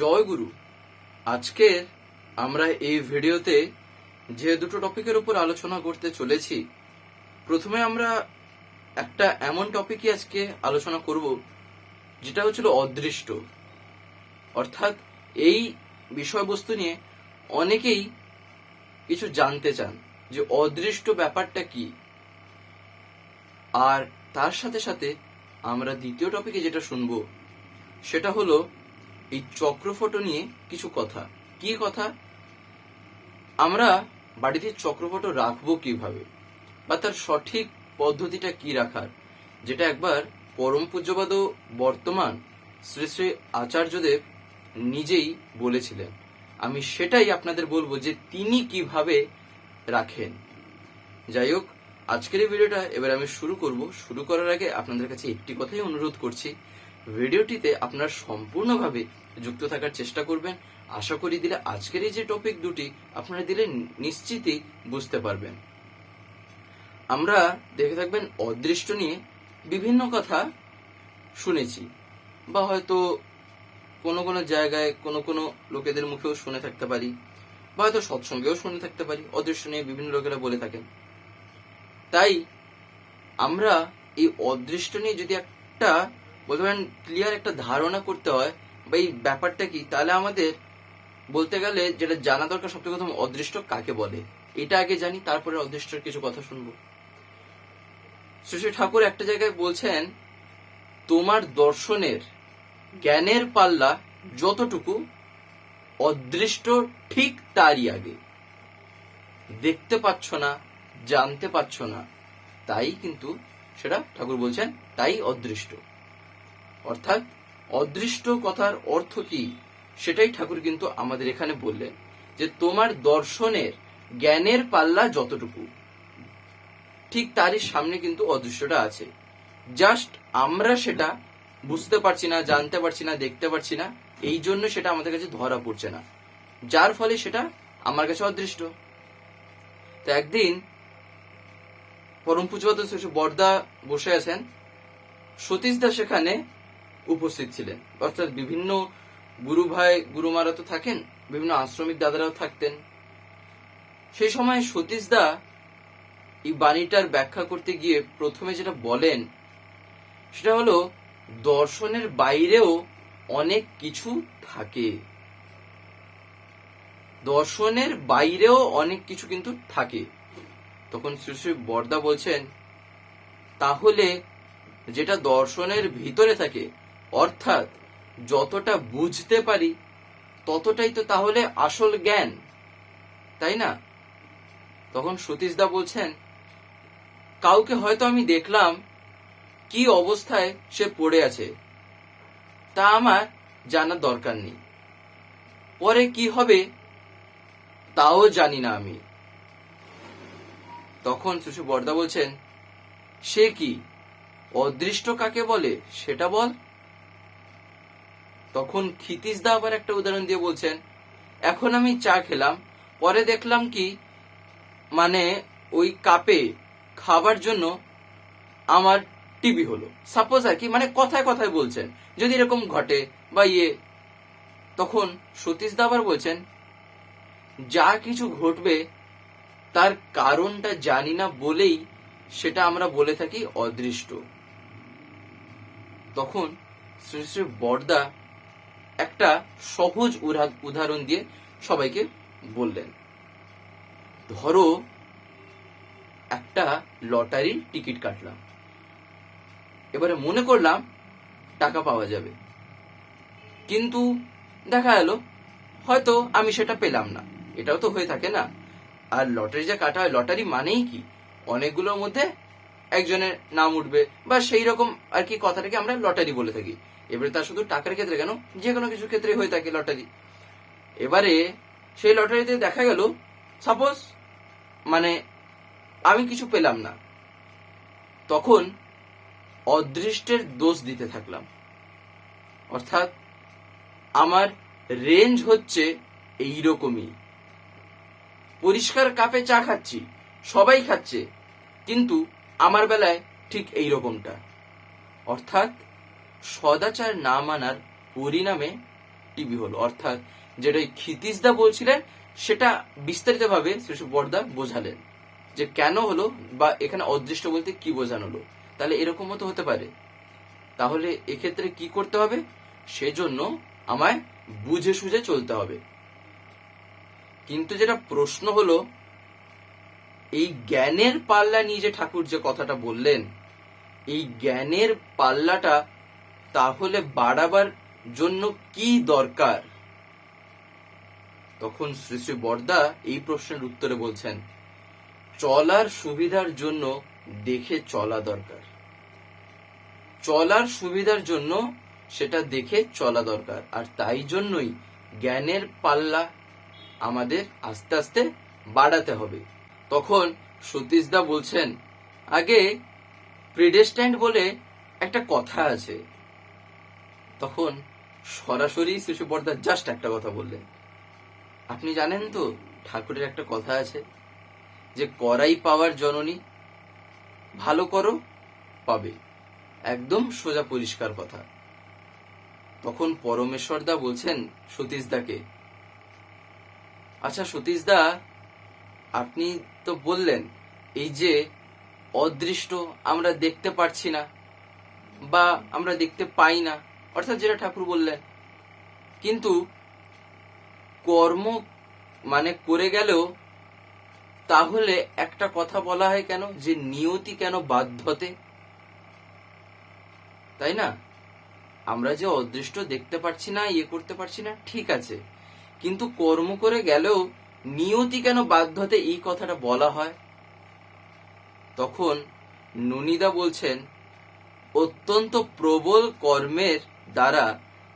জয় গুরু। আজকের আমরা এই ভিডিওতে যে দুটো টপিকের উপর আলোচনা করতে চলেছি, প্রথমে আমরা একটা এমন টপিকই আজকে আলোচনা করব, যেটা হচ্ছিল অদৃষ্ট। অর্থাৎ এই বিষয়বস্তু নিয়ে অনেকেই কিছু জানতে চান যে অদৃষ্ট ব্যাপারটা কি। আর তার সাথে সাথে আমরা দ্বিতীয় টপিকে যেটা শুনব, সেটা হলো এই চক্রফটো নিয়ে কিছু কথা। কি কথা? আমরা বাড়িতে চক্রফটো রাখব কীভাবে? বা তার সঠিক পদ্ধতিটা কি রাখার? যেটা একবার পরম পূজ্যবাদ বর্তমান শ্রী শ্রী আচার্যদেব নিজেই বলেছিলেন। আমি সেটাই আপনাদের বলব যে তিনি কীভাবে রাখেন। যাই হোক, আজকের এই ভিডিওটা এবার আমি শুরু করব। শুরু করার আগে আপনাদের কাছে একটি কথাই অনুরোধ করছি। ভিডিওটিতে আপনার সম্পূর্ণভাবে যুক্ত থাকার চেষ্টা করবেন। আশা করি দিলে আজকের এই যে টপিক দুটি, আপনারা দিলে নিশ্চিতই বুঝতে পারবেন। আমরা দেখে থাকবেন অদৃষ্ট নিয়ে বিভিন্ন কথা শুনেছি বা হয়তো কোনো কোনো জায়গায় কোনো কোনো লোকেদের মুখেও শুনে থাকতে পারি বা হয়তো সৎসঙ্গেও শুনে থাকতে পারি অদৃশ্য নিয়ে বিভিন্ন লোকেরা বলে থাকেন। তাই আমরা এই অদৃষ্ট নিয়ে যদি একটা বলতে পারেন ক্লিয়ার একটা ধারণা করতে হয়, বা এই ব্যাপারটা কি? তাহলে আমাদের বলতে গেলে যেটা জানা দরকার, সবথেকে প্রথম অদৃষ্ট কাকে বলে? এটা আগে জানি, তারপরে অদৃষ্টের কিছু কথা শুনব। শ্রী ঠাকুর একটা জায়গায় বলছেন, তোমার দর্শনের জ্ঞানের পাল্লা যতটুকু, অদৃষ্ট ঠিক তারই আগে। দেখতে পাচ্ছ না, জানতে পাচ্ছ না, তাই কিন্তু সেটা ঠাকুর বলছেন, তাই অদৃষ্ট। অর্থাৎ অদৃষ্ট কথার অর্থ কি? সেটাই ঠাকুর কিন্তু আমাদের এখানে বললেন যে তোমার দর্শনের জ্ঞানের পাল্লা যতটুকু, ঠিক তারই সামনে কিন্তু অদৃশ্যটা আছে। জাস্ট আমরা সেটা বুঝতে পারছি না, জানতে পারছি না, দেখতে পারছি না, এই জন্য সেটা আমাদের কাছে ধরা পড়ছে না। যার ফলে সেটা আমার কাছে অদৃষ্ট। তো একদিন পরম পুজোবাদ বর্দা বসে আছেন, সতীশ দাস সেখানে উপস্থিত ছিলেন। অর্থাৎ বিভিন্ন গুরু ভাই গুরুমারা তো থাকেন, বিভিন্ন আশ্রমিক দাদারাও থাকতেন। সেই সময় সতীশ দা এই বাণীটার ব্যাখ্যা করতে গিয়ে প্রথমে যেটা বলেন, সেটা হলো, দর্শনের বাইরেও অনেক কিছু থাকে। দর্শনের বাইরেও অনেক কিছু কিন্তু থাকে। তখন শ্রী শ্রী বর্দা বলছেন, তাহলে যেটা দর্শনের ভিতরে থাকে অর্থাৎ যতটা বুঝতে পারি, ততটাই তো তাহলে আসল জ্ঞান। তাই না? তখন সতীশদা বলছেন, কাউকে হয়তো আমি দেখলাম কি অবস্থায় সে পড়ে আছে, তা আমার জানার দরকার নেই। পরে কি হবে তাও জানি না আমি। তখন সুশু বর্দা বলছেন, সে কি, অদৃষ্ট কাকে বলে সেটা বল। তখন ক্ষিতিশদা আবার একটা উদাহরণ দিয়ে বলছেন, এখন আমি চা খেলাম, পরে দেখলাম কি মানে ওই কাপে খাবার জন্য আমার টিভি হলো। সাপোজ আর কি মানে কথায় কথায় বলছেন, যদি এরকম ঘটে বা ইয়ে। তখন সতীশ দাবার বলছেন, যা কিছু ঘটবে, তার কারণটা জানি না বলেই সেটা আমরা বলে থাকি অদৃষ্ট। তখন শ্রী শ্রী বর্দা একটা সহজ উদাহরণ দিয়ে সবাইকে বললেন। ধরো, একটা লটারির টিকিট কাটলাম। এবারে মনে করলাম টাকা পাওয়া যাবে। কিন্তু দেখা গেল, হয়তো আমি সেটা পেলাম না। এটাও তো হয়ে থাকে না। আর লটারি যা কাটা হয়, লটারি মানেই কি? অনেকগুলোর মধ্যে একজনের নাম উঠবে বা সেই রকম আর কি কথাটাকে আমরা লটারি বলে থাকি। এবারে তার শুধু টাকার ক্ষেত্রে কেন? যে কোনো কিছু ক্ষেত্রে হয়ে থাকে লটারি। এবারে সেই লটারিতে দেখা গেল সাপোজ মানে আমি কিছু পেলাম না। তখন অদৃষ্টের দোষ দিতে থাকলাম। অর্থাৎ আমার রেঞ্জ হচ্ছে এইরকমই। পরিষ্কার কাপে চা খাচ্ছি, সবাই খাচ্ছে, কিন্তু আমার বেলায় ঠিক এই রকমটা অর্থাৎ সদাচার না মানার পরিণামে টিভি হলো। অর্থাৎ যেটা ক্ষিতিশদা বলছিলেন, সেটা বিস্তারিতভাবে শ্রী বর্দা বোঝালেন যে কেন হলো বা এখানে অদৃষ্ট বলতে কি বোঝানো হলো। তাহলে এরকমও তো হতে পারে। তাহলে এক্ষেত্রে কি করতে হবে? সেজন্য আমায় বুঝে সুঝে চলতে হবে। কিন্তু যেটা প্রশ্ন হলো, এই জ্ঞানের পাল্লা নিয়ে যে ঠাকুর যে কথাটা বললেন, এই জ্ঞানের পাল্লাটা তাহলে বাড়াবার জন্য কি দরকার? তখন শ্রী শ্রী বর্দা এই প্রশ্নের উত্তরে বলছেন, চলার সুবিধার জন্য দেখে চলা দরকার। চলার সুবিধার জন্য সেটা দেখে চলা দরকার। আর তাই জন্যই জ্ঞানের পাল্লা আমাদের আস্তে আস্তে বাড়াতে হবে। তখন সতীশদা বলছেন, আগে প্রেডেস্ট্যান্ট বলে একটা কথা আছে। তখন সরাসরি শিশু পর্দা জাস্ট একটা কথা বললেন। আপনি জানেন তো, ঠাকুরের একটা কথা আছে যে করাই পাওয়ার জননী, ভালো করো, পাবে। একদম সোজা পরিষ্কার কথা। তখন পরমেশ্বরদা বলছেন সতীশদাকে আচ্ছা সতীশদা, আপনি তো বললেন, এই যে অদৃষ্ট আমরা দেখতে পারছি না বা আমরা দেখতে পাই না অর্থাৎ যেটা ঠাকুর বললেন। কিন্তু কর্ম মানে করে গেলেও তাহলে একটা কথা বলা হয় কেন? যে নিয়তি কেন বাধ্যতে তাই না? আমরা যে অদৃষ্ট দেখতে পারছি না ইয়ে করতে পারছি না, ঠিক আছে। কিন্তু কর্ম করে গেলেও নিয়তি কেন বাধ্যতে এই কথাটা বলা হয়? তখন ননিদা বলছেন, অত্যন্ত প্রবল কর্মের দ্বারা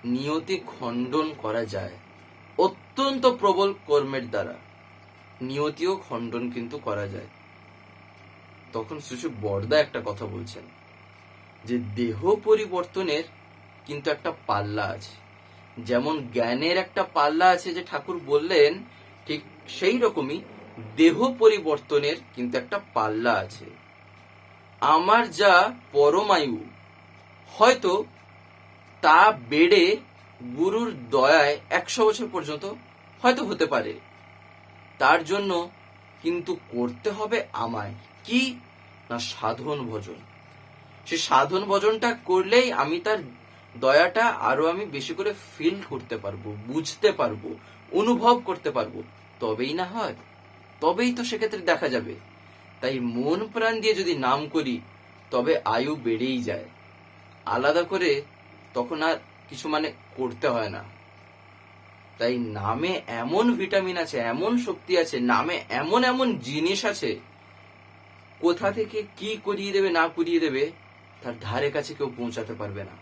নিয়তি খণ্ডন করা যায়। অত্যন্ত প্রবল কর্মের দ্বারা নিয়তিও খণ্ডন কিন্তু করা যায়। তখন শিশু বর্দা একটা কথা বলছেন, যে দেহ পরিবর্তনের কিন্তু একটা পাল্লা আছে। যেমন জ্ঞানের একটা পাল্লা আছে যে ঠাকুর বললেন, ঠিক সেই রকমই দেহ পরিবর্তনের কিন্তু একটা পাল্লা আছে। আমার যা পরমায়ু, হয়তো তা বেড়ে গুরুর দয়ায় একশো বছর পর্যন্ত হয়তো হতে পারে। তার জন্য কিন্তু করতে হবে আমায়। কি? না সাধন ভজন। সে সাধন ভজনটা করলেই আমি তার দয়াটা আরও আমি বেশি করে ফিল করতে পারব, বুঝতে পারব, অনুভব করতে পারব। তবেই না হয়, তবেই তো সেক্ষেত্রে দেখা যাবে। তাই মন প্রাণ দিয়ে যদি নাম করি, তবে আয়ু বেড়েই যায়। আলাদা করে তখন আর কিছু মানে করতে হয় না। তাই নামে এমন ভিটামিন আছে, এমন শক্তি আছে, নামে এমন এমন জিনিস আছে, কোথা থেকে কি করিয়ে দেবে, না করিয়ে দেবে, তার ধারে কাছে কেউ পৌঁছাতে পারবে না।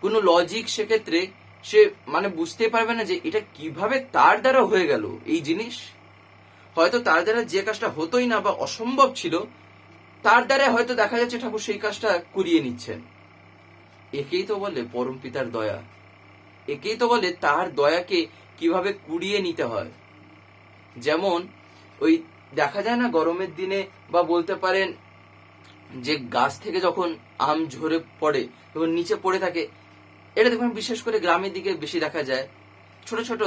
কোনো লজিক সেক্ষেত্রে সে মানে বুঝতে পারবে না যে এটা কীভাবে তার দ্বারা হয়ে গেল এই জিনিস। হয়তো তার দ্বারা যে কাজটা হতোই না বা অসম্ভব ছিল, তার দ্বারা হয়তো দেখা যাচ্ছে ঠাকুর সেই কাজটা করিয়ে নিচ্ছেন। একেই তো বলে পরম পিতার দয়া। একেই তো বলে তার দয়াকে কীভাবে কুড়িয়ে নিতে হয়। যেমন, ওই দেখা যায় না গরমের দিনে বা বলতে পারেন যে গাছ থেকে যখন আম ঝরে পড়ে তখন নিচে পড়ে থাকে, এটা দেখুন বিশেষ করে গ্রামের দিকে বেশি দেখা যায়। ছোট ছোট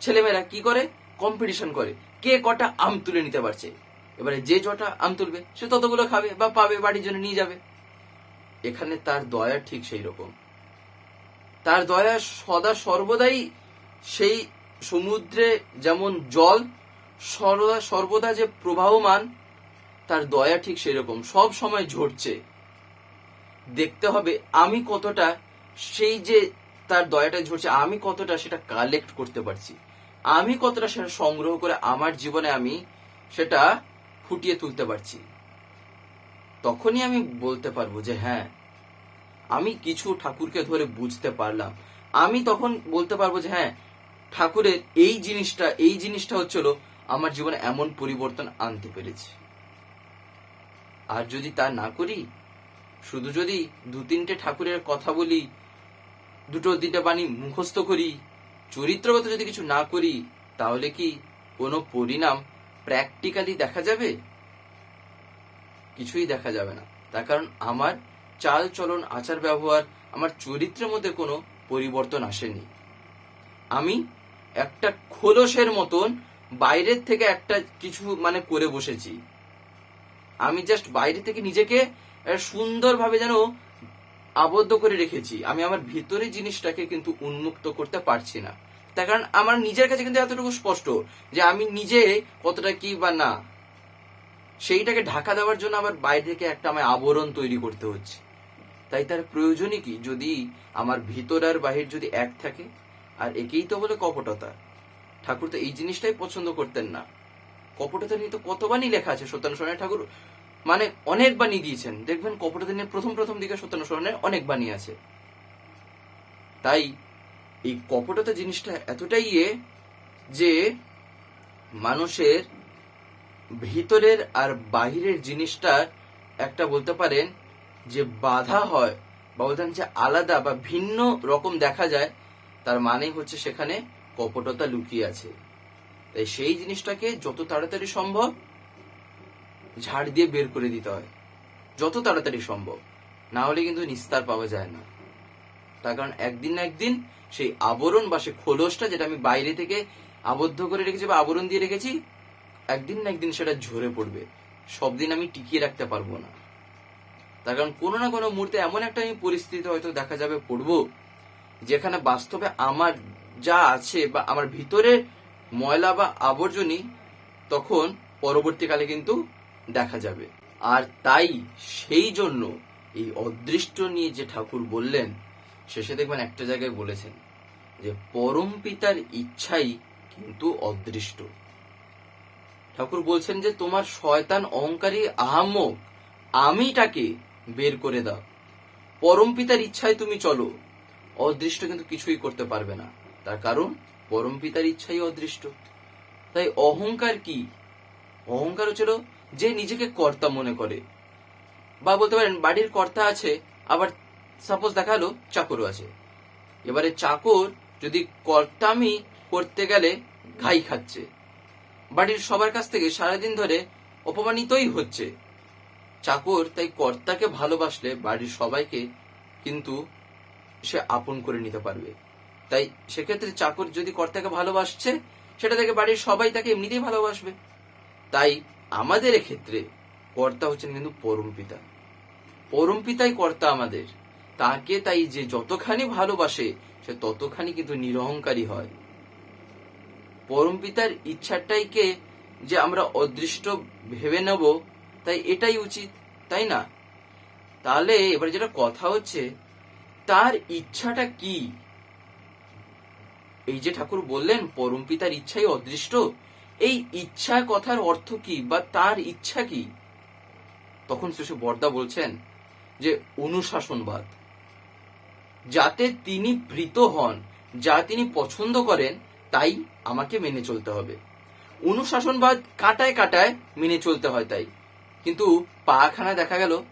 ছেলেমেয়েরা কি করে? কম্পিটিশন করে। কে কটা আম তুলে নিতে পারছে? এবারে যে জটা আম তুলবে, সে ততগুলো খাবে বা পাবে, বাড়ির জন্য নিয়ে যাবে। এখানে তার দয়া ঠিক সেই রকম। তার দয়া সদা সর্বদাই সেই সমুদ্রে যেমন জল, সর্বদা সর্বদা যে প্রবাহমান, তার দয়া ঠিক সেরকম সব সময় ঝরছে। দেখতে হবে আমি কতটা সেই যে তার দয়াটা ঝরছে, আমি কতটা সেটা কালেক্ট করতে পারছি। আমি কতটা সেটা সংগ্রহ করে আমার জীবনে আমি সেটা ফুটিয়ে তুলতে পারছি। তখনই আমি বলতে পারব যে হ্যাঁ আমি কিছু ঠাকুরকে ধরে বুঝতে পারলাম। আমি তখন বলতে পারব যে হ্যাঁ ঠাকুরের এই জিনিসটা এই জিনিসটা হচ্ছিল আমার জীবনে এমন পরিবর্তন আনতে পেরেছে। আর যদি তা না করি, শুধু যদি দু তিনটে ঠাকুরের কথা বলি, দুটো তিনটে বাণী মুখস্থ করি, চরিত্রগত যদি কিছু না করি, তাহলে কি কোনো পরিণাম প্র্যাকটিক্যালি দেখা যাবে? কিছুই দেখা যাবে না। তার কারণ আমার চাল চলন, আচার ব্যবহার, আমার চরিত্রের মধ্যে কোনো পরিবর্তন আসেনি। আমি একটা খোলসের মতন বাইরের থেকে একটা কিছু মানে করে বসেছি। আমি জাস্ট বাইরে থেকে নিজেকে সুন্দরভাবে যেন আবদ্ধ করে রেখেছি। আমি আমার ভিতরে জিনিসটাকে কিন্তু উন্মুক্ত করতে পারছি না। তার কারণ আমার নিজের কাছে কিন্তু এতটুকু স্পষ্ট যে আমি নিজে কতটা কি বা না। সেইটাকে ঢাকা দেওয়ার জন্য আবার বাইরে থেকে একটা আমায় আবরণ তৈরি করতে হচ্ছে। তাই তার প্রয়োজনই কি? যদি আমার ভিতর আর বাহির যদি এক থাকে, আর একেই তো বলে কপটতা। ঠাকুর তো এই জিনিসটাই পছন্দ করতেন না। কপটতা নিয়ে তো কত বাণী লেখা আছে সত্যানু সরণের ঠাকুর মানে অনেক বাণী দিয়েছেন। দেখবেন কপটতা নিয়ে প্রথম প্রথম দিকে সত্যানু সরণের অনেক বাণী আছে। তাই এই কপটতা জিনিসটা এতটাই ইয়ে যে মানুষের ভিতরের আর বাহিরের জিনিসটার একটা বলতে পারেন যে বাধা হয় বা বলতেন যে আলাদা বা ভিন্ন রকম দেখা যায়, তার মানে হচ্ছে সেখানে কপটতা লুকিয়ে আছে। তাই সেই জিনিসটাকে যত তাড়াতাড়ি সম্ভব ঝাড় দিয়ে বের করে দিতে হয়। যত তাড়াতাড়ি সম্ভব। না হলে কিন্তু নিস্তার পাওয়া যায় না। তার কারণ একদিন না একদিন সেই আবরণ বা সেই খোলসটা যেটা আমি বাইরে থেকে আবদ্ধ করে রেখেছি বা আবরণ দিয়ে রেখেছি একদিন না একদিন সেটা ঝরে পড়বে। সব দিন আমি টিকিয়ে রাখতে পারব না। তার কারণ কোনো না কোনো মুহূর্তে এমন একটা আমি পরিস্থিতি হয়তো দেখা যাবে পড়ব, যেখানে বাস্তবে আমার যা আছে বা আমার ভিতরে ময়লা বা আবর্জনী তখন পরবর্তীকালে কিন্তু দেখা যাবে। আর তাই সেই জন্য এই অদৃষ্ট নিয়ে যে ঠাকুর বললেন, শেষে দেখবেন একটা জায়গায় বলেছেন যে পরম পিতার ইচ্ছাই কিন্তু অদৃষ্ট। ঠাকুর বলছেন যে, তোমার শয়তান অহংকারী আহাম্মক, আমিটাকে বের করে দাও। পরম পিতার ইচ্ছায় তুমি চলো। অদৃষ্ট কিন্তু কিছুই করতে পারবে না। তার কারণ, পরম পিতার ইচ্ছাই অদৃষ্ট। তাই অহংকার কি? অহংকার হচ্ছিল যে নিজেকে কর্তা মনে করে। বা বলতে পারেন, বাড়ির কর্তা আছে, আবার সাপোজ দেখাল, চাকরও আছে। এবারে চাকর যদি কর্তামি করতে গেলে ঘাই খাচ্ছে। বাড়ির সবার কাছ থেকে সারাদিন ধরে অপমানিতই হচ্ছে। চাকর তাই কর্তাকে ভালোবাসলে বাড়ির সবাইকে কিন্তু সে আপন করে নিতে পারবে। তাই সেক্ষেত্রে চাকর যদি কর্তাকে ভালোবাসছে, সেটা থেকে বাড়ির সবাই তাকে এমনিতেই ভালোবাসবে। তাই আমাদের ক্ষেত্রে কর্তা হচ্ছেন কিন্তু পরম পিতা। পরম পিতাই কর্তা আমাদের। তাকে তাই যে যতখানি ভালোবাসে, সে ততখানি কিন্তু নিরহংকারী হয়। পরম পিতার ইচ্ছাটাইকে যে আমরা অদৃষ্ট ভেবে নেব, তাই এটাই উচিত, তাই না? তাহলে এবার যেটা কথা হচ্ছে, তার ইচ্ছাটা কি? এই যে ঠাকুর বললেন, পরম পিতার ইচ্ছাই অদৃষ্ট, এই ইচ্ছা কথার অর্থ কি বা তার ইচ্ছা কি? তখন শেষে বর্দা বলছেন যে, অনুশাসনবাদ। যাতে তিনি ভৃত হন, যা তিনি পছন্দ করেন তাই আমাকে মেনে চলতে হবে। অনুশাসনবাদ কাটায় কাটায় মেনে চলতে হয় তাই। কিন্তু পাখানা দেখা গেল,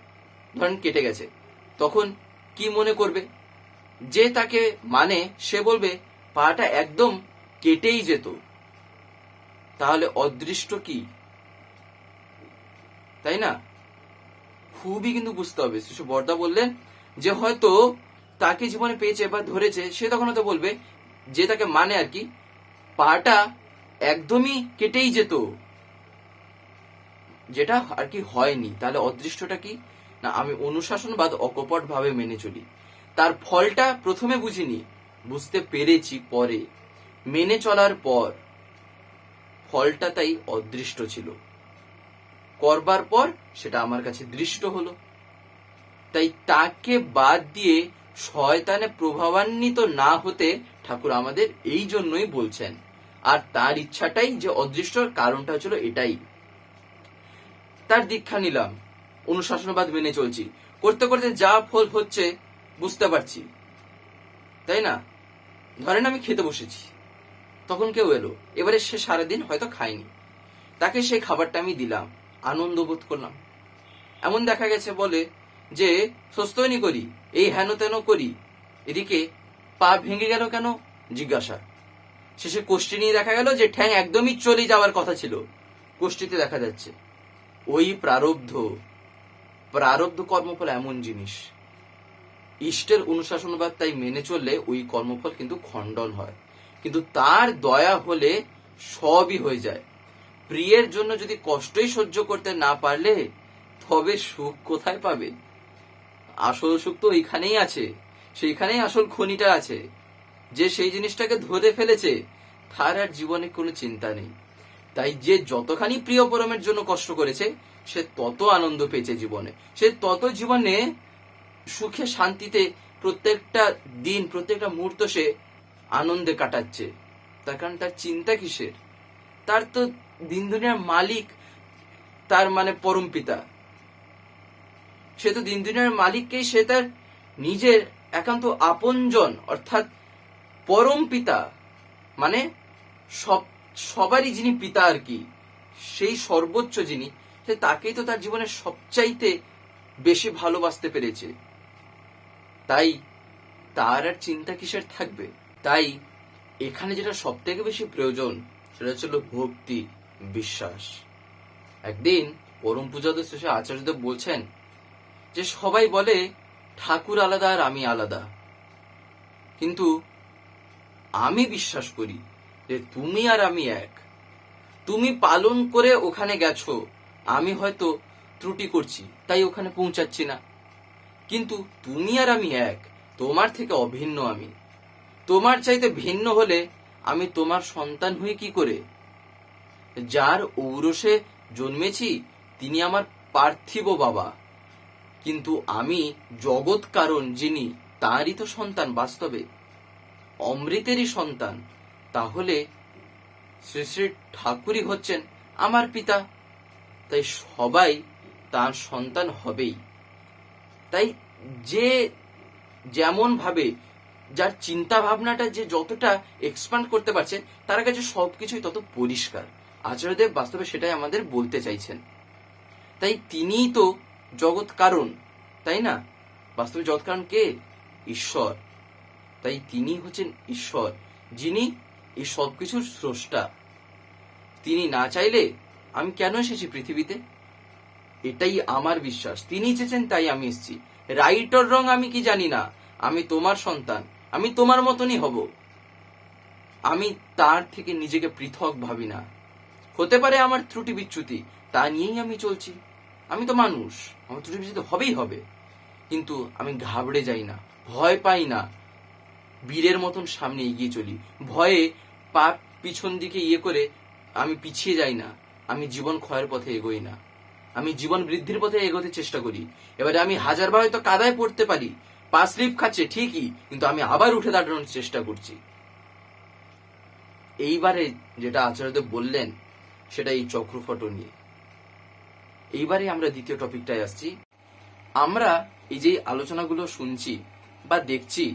ধরেন কেটে গেছে। তখন কি মনে করবে? যে তাকে মানে সে বলবে, পাটা একদম কেটেই যেত। তাহলে অদৃষ্ট কি? তাই না? খুবই কিন্তু বুঝতে হবে। শিশু বর্দা বললেন যে হয়তো তাকে জীবনে পেয়েছে বা ধরেছে, সে তখন হয়তো বলবে যে তাকে মানে আর কি পাটা একদমই কেটেই যেত। যেটা আর কি হয়নি। তাহলে অদৃষ্টটা কি? না, আমি অনুশাসনবাদ অকপট ভাবে মেনে চলি। তার ফলটা প্রথমে বুঝিনি। বুঝতে পেরেছি পরে। মেনে চলার পর। ফলটা তাই অদৃষ্ট ছিল। করবার পর সেটা আমার কাছে দৃষ্ট হলো। তাই তাকে বাদ দিয়ে শয়তানে প্রভাবান্বিত না হতে ঠাকুর আমাদের এই জন্যই বলছেন। আর তার ইচ্ছাটাই যে অদৃষ্ট কারণটা ছিল এটাই। তার দীক্ষা নিলাম, অনুশাসনবাদ মেনে চলছি। করতে করতে যা ফল হচ্ছে বুঝতে পারছি। তাই না? ধরেন আমি খেতে বসেছি। তখন কেউ এলো। এবারে সে সারাদিন হয়তো খায়নি। তাকে সেই খাবারটা আমি দিলাম, আনন্দ বোধ করলাম। এমন দেখা গেছে বলে যে সস্তনি করি, এই হেন তেন করি। এদিকে পা ভেঙে গেল কেন? জিজ্ঞাসা। শেষে কোষ্ঠী নিয়ে দেখা গেল যে ঠ্যাং একদমই চলে যাওয়ার কথা ছিল। কোষ্ঠীতে দেখা যাচ্ছে, ওই প্রারব্ধ প্রারব্ধ কর্মফল এমন জিনিস। ইষ্টের অনুশাসনবাদ তাই মেনে চললে ওই কর্মফল কিন্তু খণ্ডন হয়। কিন্তু তার দয়া হলে সবই হয়ে যায়। প্রিয়ের জন্য যদি কষ্টই সহ্য করতে না পারলে, তবে সুখ কোথায় পাবে? আসল সুখ তো এইখানেই আছে, সেইখানেই আসল খনিটা আছে। যে সেই জিনিসটাকে ধরে ফেলেছে, তার আর জীবনে কোনো চিন্তা নেই। তাই যে যতখানি প্রিয় পরমের জন্য কষ্ট করেছে, সে তত আনন্দ পেয়েছে জীবনে। সে তত জীবনে সুখে, শান্তিতে প্রত্যেকটা দিন, প্রত্যেকটা মুহূর্ত সে আনন্দে কাটাচ্ছে। তার কারণ তার চিন্তা কিসের? তার তো দিন দুনিয়ার মালিক তার মানে পরম পিতা। সে তো দিন দুনিয়ার মালিককেই সে তার নিজের একান্ত আপনজন, অর্থাৎ পরম পিতা মানে সব, সবারই যিনি পিতা আর কি, সেই সর্বোচ্চ যিনি, সে তাকেই তো তার জীবনের সবচাইতে বেশি ভালোবাসতে পেরেছে। তাই তার আর চিন্তা কিসের থাকবে? তাই এখানে যেটা সব থেকে বেশি প্রয়োজন, সেটা ছিল ভক্তি, বিশ্বাস। একদিন পরম পূজাদের শেষে আচার্যদেব বলছেন যে, সবাই বলে, ঠাকুর আলাদা আর আমি আলাদা। কিন্তু আমি বিশ্বাস করি যে তুমি আর আমি এক। তুমি পালন করে ওখানে গেছো। আমি হয়তো ত্রুটি করছি, তাই ওখানে পৌঁছাচ্ছি না। কিন্তু তুমি আর আমি এক, তোমার থেকে অভিন্ন আমি। তোমার চাইতে ভিন্ন হলে আমি তোমার সন্তান হয়ে কি করে? যার ঔরসে জন্মেছি, তিনি আমার পার্থিব বাবা। কিন্তু আমি জগৎ কারণ যিনি, তারই তো সন্তান বাস্তবে। অমৃতেরই সন্তান, তাহলে শ্রী শ্রী ঠাকুরই হচ্ছেন আমার পিতা। তাই সবাই তার সন্তান হবেই। তাই যে যেমন ভাবে যার চিন্তা ভাবনাটা যে যতটা এক্সপান্ড করতে পারছে তার কাছে সবকিছুই তত পরিষ্কার। আচার্যদেব বাস্তবে সেটাই আমাদের বলতে চাইছেন। তাই তিনিই তো জগৎ কারণ, তাই না? বাস্তবে জগৎ কারণ কে? ঈশ্বর। তাই তিনি হচ্ছেন ঈশ্বর, যিনি এই সবকিছুর স্রষ্টা। তিনি না চাইলে আমি কেন এসেছি পৃথিবীতে? এটাই আমার বিশ্বাস। তিনি চেয়েছেন তাই আমি এসেছি। রাইট অর রং আমি কি জানি না। আমি তোমার সন্তান। আমি তোমার মতনই হব। আমি তার থেকে নিজেকে পৃথক ভাবি না। হতে পারে আমার ত্রুটি বিচ্যুতি, তা নিয়েই আমি চলছি। আমি তো মানুষ। আমার ত্রুটি বিচ্যুতি হবেই হবে। কিন্তু আমি ঘাবড়ে যাই না, ভয় পাই না। বীরের মতন সামনে এগিয়ে চলি। ভয়ে পা পিছন দিকে ইয়ে করে আমি পিছিয়ে যাই না। আমি জীবন ক্ষয়ের পথে এগোই না। আমি জীবন বৃদ্ধির পথে এগোতে চেষ্টা করি। এবারে আমি হাজারবার হয়তো কাদায় পড়তে পারি। পা স্লিপ খাচ্ছে ঠিকই, কিন্তু আমি আবার উঠে দাঁড়ানোর চেষ্টা করছি। এইবারে যেটা আচার্যদেব বললেন, সেটা এই চক্রফটো নিয়ে। এইবারে আমরা দ্বিতীয় টপিকটায় আসছি। আমরা এই যে আলোচনাগুলো শুনছি বা দেখছি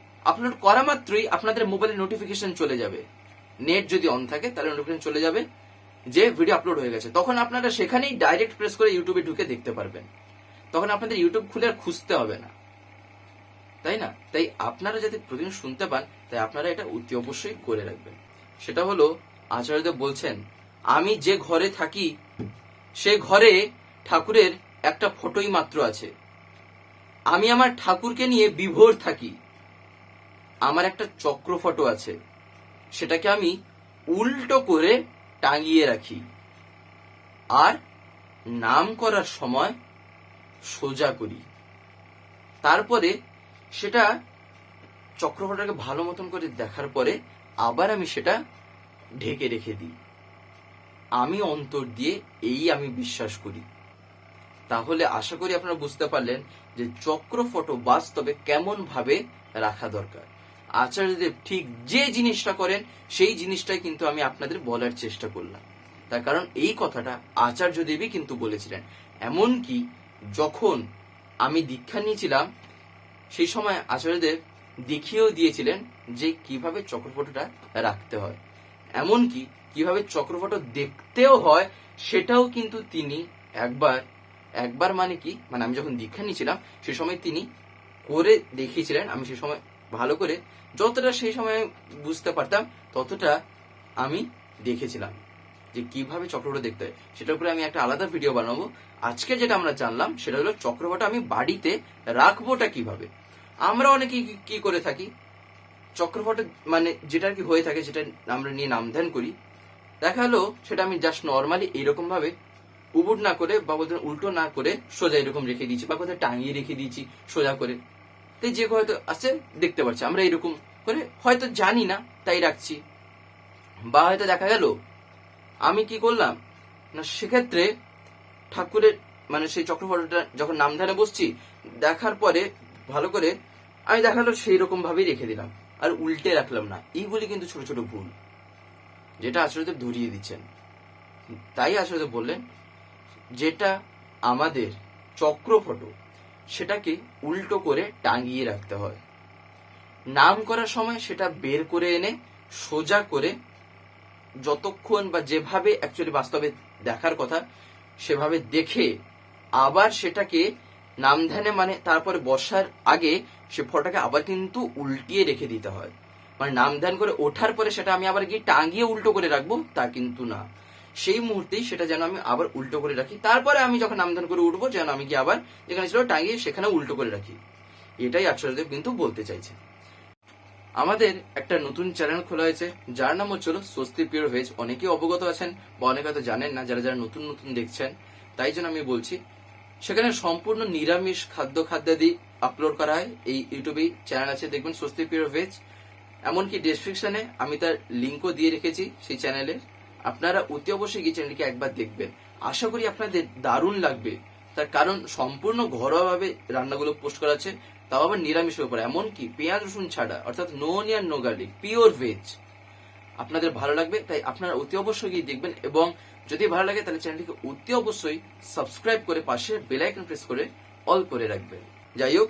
আপলোড করা মাত্রই আপনাদের মোবাইলে নোটিফিকেশন চলে যাবে। নেট যদি অন থাকে, তাহলে নোটিফিকেশন চলে যাবে, যে ভিডিও আপলোড হয়ে গেছে। তখন আপনারা সেখানেই ডাইরেক্ট প্রেস করে ইউটিউবে ঢুকে দেখতে পারবেন। তখন আপনাদের ইউটিউব খুলে আর খুঁজতে হবে না। তাই না? তাই আপনারা যাতে প্রতিদিন শুনতে পান, তাই আপনারা এটা অতি অবশ্যই করে রাখবেন। সেটা হলো আচার্যদেব বলছেন, আমি যে ঘরে থাকি, সে ঘরে ঠাকুরের একটা ফটোই মাত্র আছে। আমি আমার ঠাকুরকে নিয়ে বিভোর থাকি। আমার একটা চক্র ফটো আছে। সেটাকে আমি উল্টো করে টাঙিয়ে রাখি। আর নাম করার সময় সোজা করি। তারপরে সেটা চক্রফটাকে ভালো মতন করে দেখার পরে আবার আমি সেটা ঢেকে রেখে দিই। আমি অন্তর দিয়ে এই আমি বিশ্বাস করি। তাহলে আশা করি আপনারা বুঝতে পারলেন যে চক্র ফটো বাস্তবে কেমন ভাবে রাখা দরকার। আচার্যদেব ঠিক যে জিনিসটা করেন, সেই জিনিসটাই কিন্তু আমি আপনাদের বলার চেষ্টা করলাম। তার কারণ এই কথাটা আচার্যদেবই কিন্তু বলেছিলেন। এমনকি যখন আমি দীক্ষা নিয়েছিলাম, সেই সময় আচার্যদেব দেখিয়েও দিয়েছিলেন যে কীভাবে চক্রফটোটা রাখতে হয়। এমনকি কীভাবে চক্রফটো দেখতেও হয়, সেটাও কিন্তু তিনি একবার একবার মানে কি মানে আমি যখন দীক্ষা নিয়েছিলাম, সে সময় তিনি করে দেখিয়েছিলেন, আমি সে সময় ভালো করে যতটা সেই সময় বুঝতে পারতাম, ততটা আমি দেখেছিলাম যে কীভাবে চক্রফটো দেখতে হয়। সেটার উপরে আমি একটা আলাদা ভিডিও বানাবো। আজকে যেটা আমরা জানলাম, সেটা হলো চক্রফটো আমি বাড়িতে রাখবোটা কীভাবে? আমরা অনেকে কি- করে থাকি? চক্রফটো মানে যেটা কি হয়ে থাকে যেটা আমরা নিয়ে নাম ধ্যান করি। দেখা হলো সেটা আমি জাস্ট নর্মালি এইরকম ভাবে উবুট না করে বা বলতে উল্টো না করে সোজা এরকম রেখে দিয়েছি বা কোথাও টাঙিয়ে রেখে দিয়েছি, সোজা করে। তো যে হয়তো আছে, দেখতে পাচ্ছে আমরা এরকম করে হয়তো জানি না, তাই রাখছি। বা হয়তো দেখা গেল, আমি কি করলাম? না, সেক্ষেত্রে ঠাকুরের মানে সেই চক্রফলটা যখন নাম ধ্যানে বসছি, দেখার পরে ভালো করে আমি দেখাল সেই রকম ভাবেই রেখে দিলাম। আর উল্টে রাখলাম না। এইগুলি কিন্তু ছোট ছোট ভুল, যেটা আসলে ধরিয়ে দিচ্ছেন। তাই আসলে বললেন, যেটা আমাদের চক্র ফটো সেটাকে উল্টো করে টাঙিয়ে রাখতে হয়। নাম করার সময় সেটা বের করে এনে সোজা করে যতক্ষণ বা যেভাবে অ্যাকচুয়ালি বাস্তবে দেখার কথা, সেভাবে দেখে আবার সেটাকে নাম ধ্যানে মানে তারপরে বসার আগে সে ফটোটাকে আবার কিন্তু উল্টিয়ে রেখে দিতে হয়। মানে নাম ধ্যান করে ওঠার পরে সেটা আমি আবার গিয়ে টাঙিয়ে উল্টো করে রাখব তা কিন্তু না। সেই মুহূর্তেই সেটা যেন আমি আবার উল্টো করে রাখি। তারপরে আমি যখন ধ্যান করে উঠবো, যেন আমি কি আবার যেখানে ছিল টাঙিয়ে সেখানে উল্টো করে রাখি। এটাই আচার্যদেব কিন্তু বলতে চাইছে আমাদের একটা নতুন চ্যানেল খোলা হয়েছে, যার নাম হচ্ছিল স্বস্তি পিওর ভেজ। অনেকেই অবগত আছেন বা অনেকে হয়তো জানেন না, যারা যারা নতুন নতুন দেখছেন, তাই জন্য আমি বলছি, সেখানে সম্পূর্ণ নিরামিষ খাদ্য খাদ্যাদি আপলোড করা হয়। এই ইউটিউবেই চ্যানেল আছে, দেখবেন স্বস্তি পিওর ভেজ। এমনকি ডেসক্রিপশনে আমি তার লিঙ্কও দিয়ে রেখেছি সেই চ্যানেলে আপনারা অতি অবশ্যই এই চ্যানেলটিকে একবার দেখবেন। আশা করি আপনাদের দারুণ লাগবে। তার কারণ সম্পূর্ণ ঘরোয়াভাবে রান্নাগুলো পোস্ট করা আছে, তাও আবার নিরামিষের উপর। এমনকি পেঁয়াজ, রসুন ছাড়া, অর্থাৎ no onion no garlic pure veg আপনাদের ভালো লাগবে, তাই আপনারা অতি অবশ্যই গিয়ে দেখবেন এবং যদি ভালো লাগে তাহলে চ্যানেলটিকে অতি অবশ্যই সাবস্ক্রাইব করে পাশে বেল আইকন প্রেস করে অল করে রাখবেন। যাই হোক